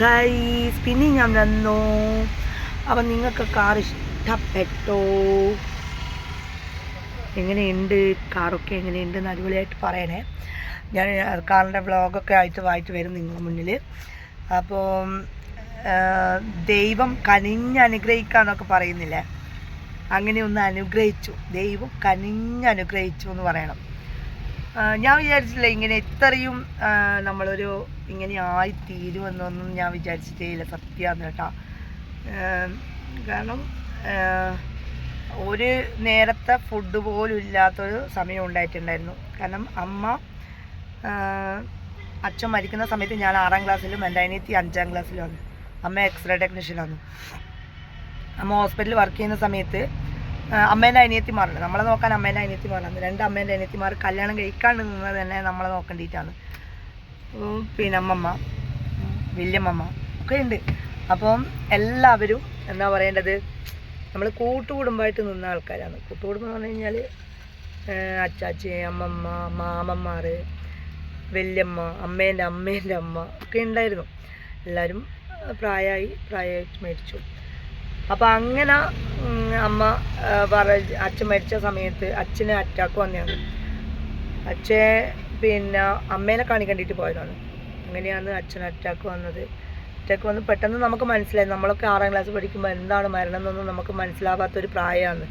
Guys പിന്നെ ഞാൻ വന്നു. അപ്പം നിങ്ങൾക്ക് കാർ ഇഷ്ടപ്പെട്ടോ? എങ്ങനെയുണ്ട്? കാറൊക്കെ എങ്ങനെയുണ്ട് എന്ന് അടിപൊളിയായിട്ട് പറയണേ. ഞാൻ കാറിന്റെ വ്ളോഗൊക്കെ ആയിട്ട് വായിട്ട് വരും നിങ്ങളുടെ മുന്നിൽ. അപ്പോൾ ദൈവം കനിഞ്ഞ് അനുഗ്രഹിക്കാന്നൊക്കെ പറയുന്നില്ലേ? അങ്ങനെ ഒന്ന് അനുഗ്രഹിച്ചു. ദൈവം കനിഞ്ഞ് അനുഗ്രഹിച്ചു എന്ന് പറയണം. ഞാൻ വിചാരിച്ചില്ല ഇങ്ങനെ ഇത്രയും നമ്മളൊരു ഇങ്ങനെ ആയി തീരുമെന്നൊന്നും ഞാൻ വിചാരിച്ചിട്ടേ ഇല്ല സത്യമാണ് കേട്ടോ കാരണം ഒരു നേരത്തെ ഫുഡ് പോലും ഇല്ലാത്തൊരു സമയം ഉണ്ടായിട്ടുണ്ടായിരുന്നു. കാരണം അമ്മ അച്ഛൻ മരിക്കുന്ന സമയത്ത് ഞാൻ ആറാം ക്ലാസ്സിലും എന്റെ അനിയത്തി അഞ്ചാം ക്ലാസ്സിലുമാണ് അമ്മ എക്സ്റേ ടെക്നീഷ്യനാണ് അമ്മ ഹോസ്പിറ്റലിൽ വർക്ക് ചെയ്യുന്ന സമയത്ത് അമ്മേന്റെ അനിയത്തിമാരുണ്ട്. നമ്മളെ നോക്കാൻ അമ്മേന്റെ അനിയത്തിമാരാണ് രണ്ട് അമ്മേന്റെ അനിയത്തിമാർ കല്യാണം കഴിക്കാണ്ട് നിന്നത് തന്നെ നമ്മളെ നോക്കേണ്ടിയിട്ടാണ്. പിന്നെ അമ്മമ്മ വില്യമ്മമ്മ ഒക്കെ ഉണ്ട്. അപ്പം എല്ലാവരും എന്താ പറയേണ്ടത്? നമ്മൾ കൂട്ടുകുടുംബമായിട്ട് നിന്ന ആൾക്കാരാണ്. കൂട്ടുകുടുംബം എന്ന് പറഞ്ഞു കഴിഞ്ഞാൽ അച്ചാച്ചി അമ്മമ്മ മാമന്മാർ വല്യമ്മ അമ്മേന്റെ അമ്മേന്റെ അമ്മ ഒക്കെ ഉണ്ടായിരുന്നു. എല്ലാവരും പ്രായമായി പ്രായമായിട്ട് മരിച്ചു. അപ്പോൾ അങ്ങനെ അമ്മ പറ അച്ഛൻ മരിച്ച സമയത്ത് അച്ഛന് അറ്റാക്ക് വന്നതാണ് അച്ഛൻ പിന്നെ അമ്മേനെ കാണിക്കണ്ടിട്ട് പോയതാണ്. അങ്ങനെയാണ് അച്ഛൻ അറ്റാക്ക് വന്നത്? അറ്റാക്ക് വന്ന് പെട്ടെന്ന് നമുക്ക് മനസ്സിലായി. നമ്മളൊക്കെ ആറാം ക്ലാസ് പഠിക്കുമ്പോൾ എന്താണ് മരണം എന്നൊന്നും നമുക്ക് മനസ്സിലാവാത്തൊരു പ്രായമാണ്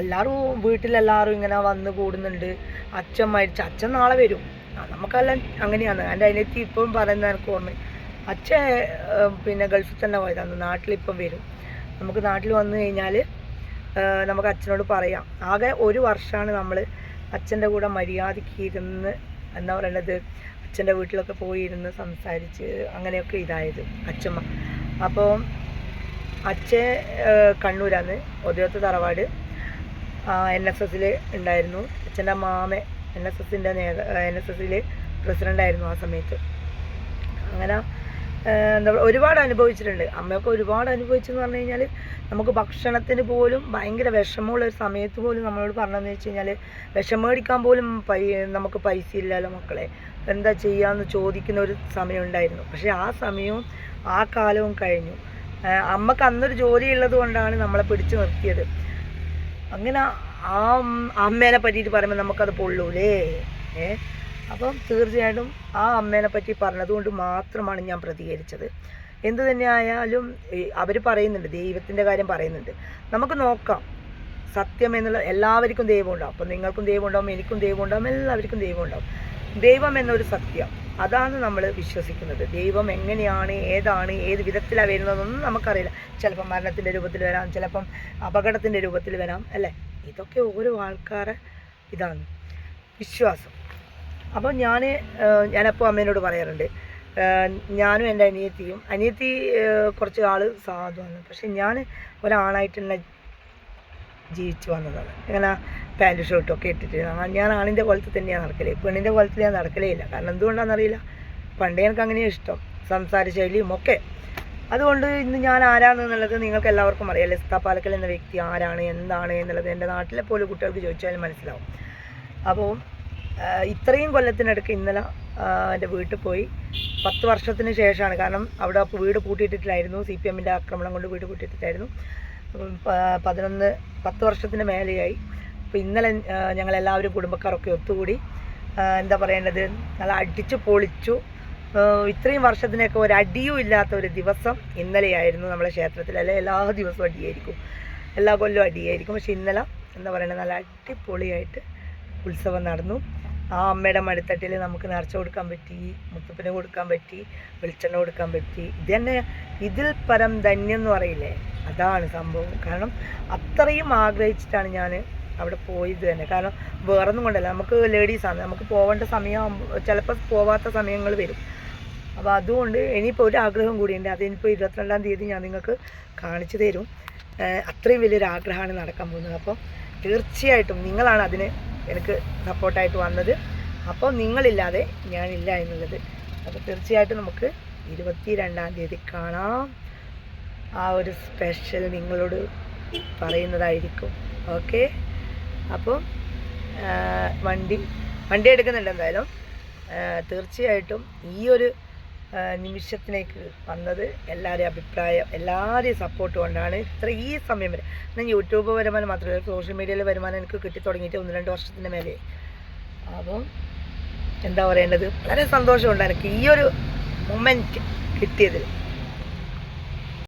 എല്ലാവരും വീട്ടിലെല്ലാവരും ഇങ്ങനെ വന്ന് കൂടുന്നുണ്ട്. അച്ഛൻ മരിച്ച അച്ഛൻ നാളെ വരും. നമുക്കെല്ലാം അങ്ങനെയാണ്. എന്റെ അതിനെത്തി ഇപ്പം പറയുന്ന എനിക്ക് ഓർമ്മ. അച്ഛൻ പിന്നെ ഗൾഫിൽ തന്നെ പോയതാണ്. നാട്ടിലിപ്പം വരും. നമുക്ക് നാട്ടിൽ വന്നു കഴിഞ്ഞാൽ നമുക്ക് അച്ഛനോട് പറയാം. ആകെ ഒരു വർഷമാണ് നമ്മൾ അച്ഛന്റെ കൂടെ മര്യാദയ്ക്ക് ഇരുന്ന് എന്താ പറയണത് അച്ഛന്റെ വീട്ടിലൊക്കെ പോയി ഇരുന്ന് സംസാരിച്ച് അങ്ങനെയൊക്കെ ഇതായത് അച്ഛമ്മ. അപ്പോൾ അച്ഛൻ ഏർ, കണ്ണൂരാണ്. ഒതിയത്ത് തറവാട്. എൻ എസ് എസിൽ ഉണ്ടായിരുന്നു. അച്ഛന്റെ മാമ എൻ എസ് എസിന്റെ നേതാ എൻ എസ് എസിൽ പ്രസിഡന്റായിരുന്നു ആ സമയത്ത്. അങ്ങനെ എന്താ ഒരുപാട് അനുഭവിച്ചിട്ടുണ്ട്. അമ്മയൊക്കെ ഒരുപാട് അനുഭവിച്ചെന്ന് പറഞ്ഞു കഴിഞ്ഞാൽ നമുക്ക് ഭക്ഷണത്തിന് പോലും ഭയങ്കര വിഷമമുള്ള ഒരു സമയത്ത് പോലും നമ്മളോട് പറഞ്ഞതെന്ന് വെച്ച് കഴിഞ്ഞാൽ വിഷം മേടിക്കാൻ പോലും പൈ നമുക്ക് പൈസ ഇല്ലല്ലോ മക്കളെ. എന്താ ചെയ്യാന്ന് ചോദിക്കുന്ന ഒരു സമയം ഉണ്ടായിരുന്നു. പക്ഷേ ആ സമയവും ആ കാലവും കഴിഞ്ഞു. ഏഹ് അമ്മയ്ക്ക് അന്നൊരു ജോലി ഉള്ളത് കൊണ്ടാണ് നമ്മളെ പിടിച്ചു നിർത്തിയത്. അങ്ങനെ ആ അമ്മേനെ പറ്റിയിട്ട് പറയുമ്പോൾ നമുക്കത് പൊള്ളൂലേ? ഏ അപ്പം തീർച്ചയായിട്ടും ആ അമ്മേനെ പറ്റി പറഞ്ഞതുകൊണ്ട് മാത്രമാണ് ഞാൻ പ്രതികരിച്ചത്. എന്ത് തന്നെ ആയാലും അവർ പറയുന്നുണ്ട് ദൈവത്തിന്റെ കാര്യം പറയുന്നുണ്ട്. നമുക്ക് നോക്കാം. സത്യം എന്നുള്ള എല്ലാവർക്കും ദൈവം ഉണ്ടാവും. അപ്പം നിങ്ങൾക്കും ദൈവം ഉണ്ടാവും എനിക്കും ദൈവം ഉണ്ടാവും എല്ലാവർക്കും ദൈവം ഉണ്ടാവും. ദൈവം എന്നൊരു സത്യം. അതാണ് നമ്മൾ വിശ്വസിക്കുന്നത്. ദൈവം എങ്ങനെയാണ് ഏതാണ് ഏത് വിധത്തിലാണ് വരുന്നതെന്നൊന്നും നമുക്കറിയില്ല. ചിലപ്പം മരണത്തിന്റെ രൂപത്തിൽ വരാം ചിലപ്പം അപകടത്തിന്റെ രൂപത്തിൽ വരാം അല്ലേ? ഇതൊക്കെ ഓരോ ആൾക്കാരെ ഇതാണ് വിശ്വാസം. അപ്പോൾ ഞാൻ ഞാനപ്പോൾ അമ്മേനോട് പറയാറുണ്ട്. ഞാനും എന്റെ അനിയത്തിയും അനിയത്തി കുറച്ച് ആൾ സാധുവാണ് പക്ഷെ ഞാൻ ഒരാളായിട്ട് തന്നെ ജീവിച്ചു വന്നതാണ്. ഇങ്ങനെ പാന്റ് ഷർട്ടൊക്കെ ഇട്ടിട്ട്. ഞാൻ ആണിന്റെ കോലത്തിൽ തന്നെയാണ് നടക്കലേ. പെണ്ണിന്റെ കോലത്തിൽ ഞാൻ നടക്കലേ ഇല്ല. കാരണം എന്തുകൊണ്ടാണെന്നറിയില്ല. പണ്ടേ എനിക്ക് അങ്ങനെയാണ് ഇഷ്ടം. സംസാര ശൈലിയും ഒക്കെ. അതുകൊണ്ട് ഇന്ന് ഞാൻ ആരാണെന്നുള്ളത് നിങ്ങൾക്ക് എല്ലാവർക്കും അറിയാം. ലിസ്ത പാലക്കൽ എന്ന വ്യക്തി ആരാണ് എന്താണ് എന്നുള്ളത് എന്റെ നാട്ടിലെ പോലും കുട്ടികൾക്ക് ചോദിച്ചാലും മനസ്സിലാവും. അപ്പോൾ ഇത്രയും കൊല്ലത്തിനടുക്ക് ഇന്നലെ എന്റെ വീട്ടിൽ പോയി. പത്ത് വർഷത്തിന് ശേഷമാണ്. കാരണം അവിടെ അപ്പോൾ വീട് പൂട്ടിയിട്ടിട്ടായിരുന്നു സി പി എമ്മിന്റെ ആക്രമണം കൊണ്ട് വീട് പൂട്ടിയിട്ടിട്ടായിരുന്നു അപ്പം പ- പതിനൊന്ന് പത്ത് വർഷത്തിന് മേലെയായി. അപ്പോൾ ഇന്നലെ ഞങ്ങളെല്ലാവരും കുടുംബക്കാരൊക്കെ ഒത്തുകൂടി എന്താ പറയേണ്ടത്? നല്ല അടിച്ചു പൊളിച്ചു. ഇത്രയും വർഷത്തിനൊക്കെ ഒരു അടിയും ഇല്ലാത്ത ഒരു ദിവസം ഇന്നലെയായിരുന്നു നമ്മളെ ക്ഷേത്രത്തിൽ. അല്ലെ? എല്ലാ ദിവസവും അടിയായിരിക്കും. എല്ലാ കൊല്ലവും അടിയായിരിക്കും. പക്ഷെ ഇന്നലെ എന്താ പറയുന്നത് നല്ല അടിപൊളിയായിട്ട് ഉത്സവം നടന്നു. ആ അമ്മയുടെ മടിത്തട്ടിൽ നമുക്ക് നേർച്ച കൊടുക്കാൻ പറ്റി മുത്തപ്പന് കൊടുക്കാൻ പറ്റി വെളിച്ചെണ്ണ കൊടുക്കാൻ പറ്റി. ഇത് തന്നെ ഇതിൽ പരം ധന്യം എന്ന് പറയില്ലേ? അതാണ് സംഭവം. കാരണം അത്രയും ആഗ്രഹിച്ചിട്ടാണ് ഞാൻ അവിടെ പോയത് തന്നെ. കാരണം വേറൊന്നും കൊണ്ടല്ല. നമുക്ക് ലേഡീസാണ് നമുക്ക് പോകേണ്ട സമയം ചിലപ്പോൾ പോവാത്ത സമയങ്ങൾ വരും. അപ്പോൾ അതുകൊണ്ട് ഇനിയിപ്പോൾ ഒരു ആഗ്രഹം കൂടിയുണ്ട് അതിനിപ്പോൾ ഇരുപത്തിരണ്ടാം തീയതി ഞാൻ നിങ്ങൾക്ക് കാണിച്ചു തരും. അത്രയും വലിയൊരു ആഗ്രഹമാണ് നടക്കാൻ പോകുന്നത്. അപ്പോൾ തീർച്ചയായിട്ടും നിങ്ങളാണ് അതിന് എനിക്ക് സപ്പോർട്ടായിട്ട് വന്നത്. അപ്പോൾ നിങ്ങളില്ലാതെ ഞാനില്ല എന്നുള്ളത്. അപ്പോൾ തീർച്ചയായിട്ടും നമുക്ക് ഇരുപത്തി രണ്ടാം തീയതി കാണാം. ആ ഒരു സ്പെഷ്യൽ നിങ്ങളോട് പറയുന്നതായിരിക്കും. ഓക്കെ അപ്പോൾ വണ്ടി വണ്ടി എടുക്കുന്നുണ്ട് എന്തായാലും. തീർച്ചയായിട്ടും ഈ ഒരു നിമിഷത്തിലേക്ക് വന്നത് എല്ലാവരുടെയും അഭിപ്രായം എല്ലാവരുടെയും സപ്പോർട്ട് കൊണ്ടാണ്. ഇത്ര ഈ സമയം വരെ ഞാൻ യൂട്യൂബ് വരുമാനം മാത്രമല്ല സോഷ്യൽ മീഡിയയിലെ വരുമാനം എനിക്ക് കിട്ടി തുടങ്ങിയിട്ട് ഒന്ന് രണ്ട് വർഷത്തിന് മേലെ. അപ്പം എന്താ പറയേണ്ടത്? വളരെ സന്തോഷമുണ്ട് എനിക്ക് ഈ ഒരു മൊമെന്റ് കിട്ടിയതിൽ.